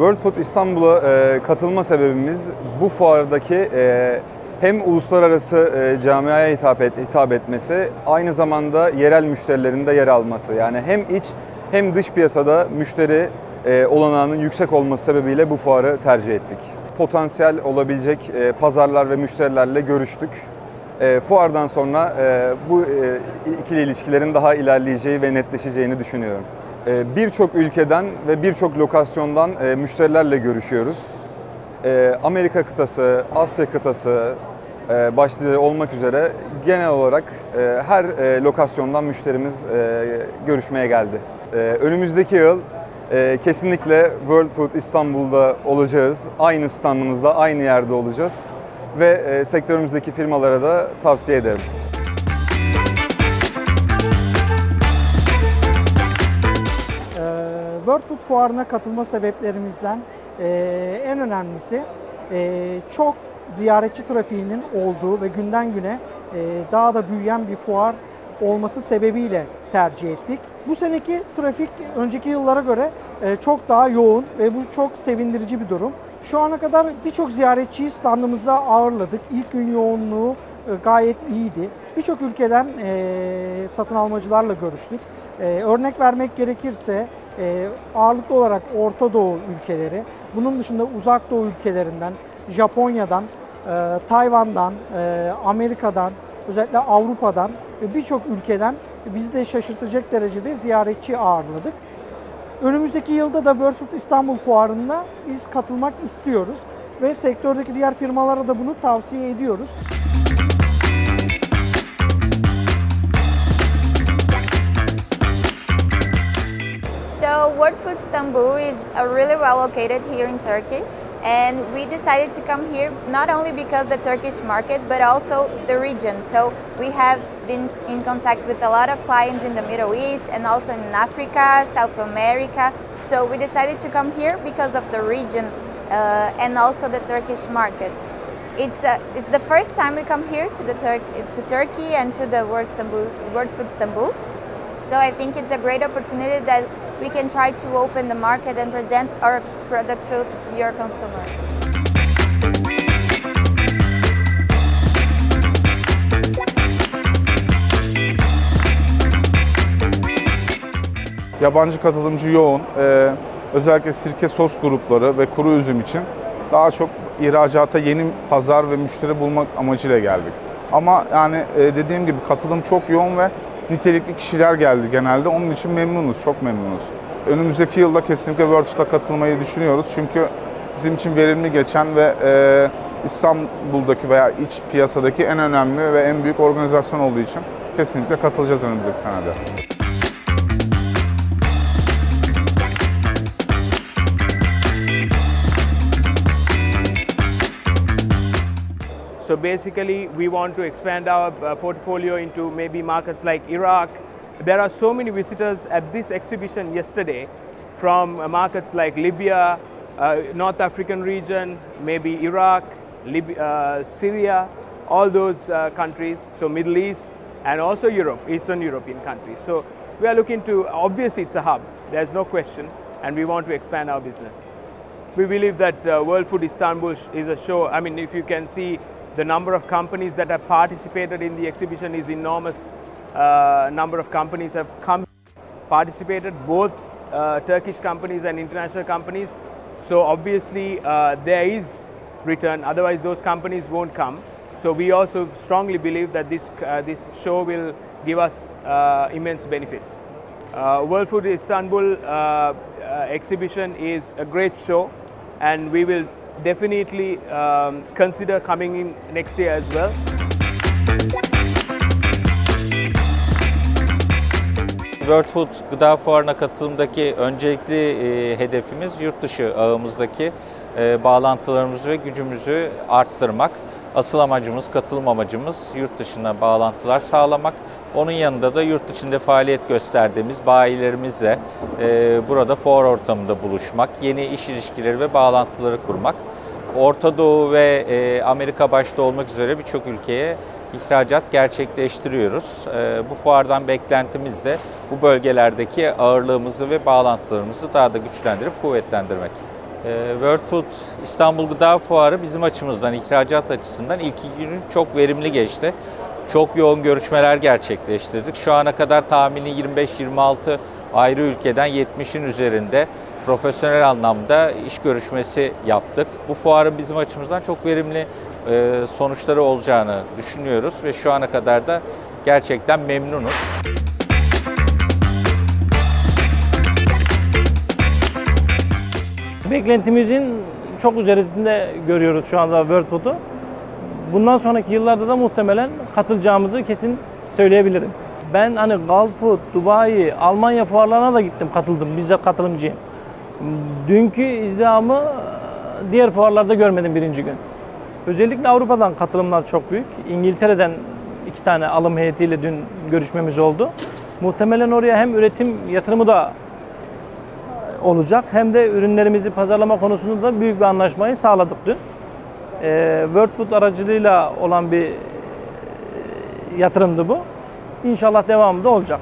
World Food İstanbul'a e, katılma sebebimiz bu fuardaki e, hem uluslararası e, camiaya hitap, et, hitap etmesi, aynı zamanda yerel müşterilerin de yer alması. Yani hem iç hem dış piyasada müşteri e, olanağının yüksek olması sebebiyle bu fuarı tercih ettik. Potansiyel olabilecek e, pazarlar ve müşterilerle görüştük. E, fuardan sonra e, bu e, ikili ilişkilerin daha ilerleyeceği ve netleşeceğini düşünüyorum. E, birçok ülkeden ve birçok lokasyondan e, müşterilerle görüşüyoruz. E, Amerika kıtası, Asya kıtası e, başta olmak üzere genel olarak e, her lokasyondan müşterimiz görüşmeye geldi. Önümüzdeki yıl kesinlikle World Food İstanbul'da olacağız. Aynı standımızda, aynı yerde olacağız ve sektörümüzdeki firmalara da tavsiye ederim. World Food Fuarı'na katılma sebeplerimizden e, en önemlisi e, çok ziyaretçi trafiğinin olduğu ve günden güne e, daha da büyüyen bir fuar olması sebebiyle tercih ettik. Bu seneki trafik önceki yıllara göre e, çok daha yoğun ve bu çok sevindirici bir durum. Şu ana kadar birçok ziyaretçiyi standımızda ağırladık. İlk gün yoğunluğu gayet iyiydi. Birçok ülkeden satın almacılarla görüştük. Örnek vermek gerekirse e, ağırlıklı olarak Orta Doğu ülkeleri, bunun dışında Uzak Doğu ülkelerinden, Japonya'dan, e, Tayvan'dan, e, Amerika'dan, özellikle Avrupa'dan ve birçok ülkeden bizi de şaşırtacak derecede ziyaretçi ağırladık. Önümüzdeki yılda da World Food İstanbul Fuarı'na biz katılmak istiyoruz ve sektördeki diğer firmalara da bunu tavsiye ediyoruz. World Food Istanbul is uh, really well located here in Turkey and we decided to come here not only because the Turkish market but also the region. So we have been in contact with a lot of clients in the Middle East and also in Africa, South America. So we decided to come here because of the region uh, and also the Turkish market. It's, uh, it's the first time we come here to, the Tur- to Turkey and to the World, Istanbul, World Food Istanbul. So I think it's a great opportunity that we can try to open the market and present our product to your consumer. Yabancı katılımcı yoğun. Ee, özellikle sirke sos grupları ve kuru üzüm için daha çok ihracata yeni pazar ve müşteri bulmak amacıyla geldik. Ama yani e, dediğim gibi katılım çok yoğun ve nitelikli kişiler geldi genelde. Onun için memnunuz, çok memnunuz. Önümüzdeki yılda kesinlikle World Food'a katılmayı düşünüyoruz. Çünkü bizim için verimli geçen ve e, İstanbul'daki veya iç piyasadaki en önemli ve en büyük organizasyon olduğu için kesinlikle katılacağız önümüzdeki senede. So basically, we want to expand our uh, portfolio into maybe markets like Iraq. There are so many visitors at this exhibition yesterday from uh, markets like Libya, uh, North African region, maybe Iraq, Lib- uh, Syria, all those uh, countries, so Middle East, and also Europe, Eastern European countries. So we are looking to, obviously, it's a hub, there's no question, and we want to expand our business. We believe that uh, World Food Istanbul is a show. I mean, if you can see the number of companies that have participated in the exhibition is enormous. Uh, number of companies have come, participated, both uh, Turkish companies and international companies. So obviously uh, there is return. Otherwise, those companies won't come. So we also strongly believe that this uh, this show will give us uh, immense benefits. Uh, World Food Istanbul exhibition is a great show, and we will definitely um, consider coming in next year as well. World Food Gıda Fuarı'na katılımdaki öncelikli e, hedefimiz yurt dışı ağımızdaki e, bağlantılarımızı ve gücümüzü arttırmak. Asıl amacımız, katılım amacımız yurt dışına bağlantılar sağlamak. Onun yanında da yurt içinde faaliyet gösterdiğimiz bayilerimizle e, burada fuar ortamında buluşmak, yeni iş ilişkileri ve bağlantıları kurmak. Orta Doğu ve e, Amerika başta olmak üzere birçok ülkeye ihracat gerçekleştiriyoruz. Ee, Bu fuardan beklentimiz de bu bölgelerdeki ağırlığımızı ve bağlantılarımızı daha da güçlendirip kuvvetlendirmek. Ee, World Food İstanbul Gıda Fuarı bizim açımızdan, ihracat açısından ilk iki günü çok verimli geçti. Çok yoğun görüşmeler gerçekleştirdik. Şu ana kadar tahmini 25-26 ayrı ülkeden 70'in üzerinde profesyonel anlamda iş görüşmesi yaptık. Bu fuarın bizim açımızdan çok verimli e, sonuçları olacağını düşünüyoruz ve şu ana kadar da gerçekten memnunuz. Beklentimizin çok üzerinde görüyoruz şu anda World Food'u. Bundan sonraki yıllarda da muhtemelen katılacağımızı kesin söyleyebilirim. Ben hani Gulf Food, Dubai, Almanya fuarlarına da gittim, katıldım. Bizzat katılımcıyım. Dünkü izdihamı diğer fuarlarda görmedim birinci gün. Özellikle Avrupa'dan katılımlar çok büyük. İngiltere'den iki tane alım heyetiyle dün görüşmemiz oldu. Muhtemelen oraya hem üretim yatırımı da olacak hem de ürünlerimizi pazarlama konusunda da büyük bir anlaşmayı sağladık dün. Ee, World Food aracılığıyla olan bir e, yatırımdı bu. İnşallah devamı da olacak.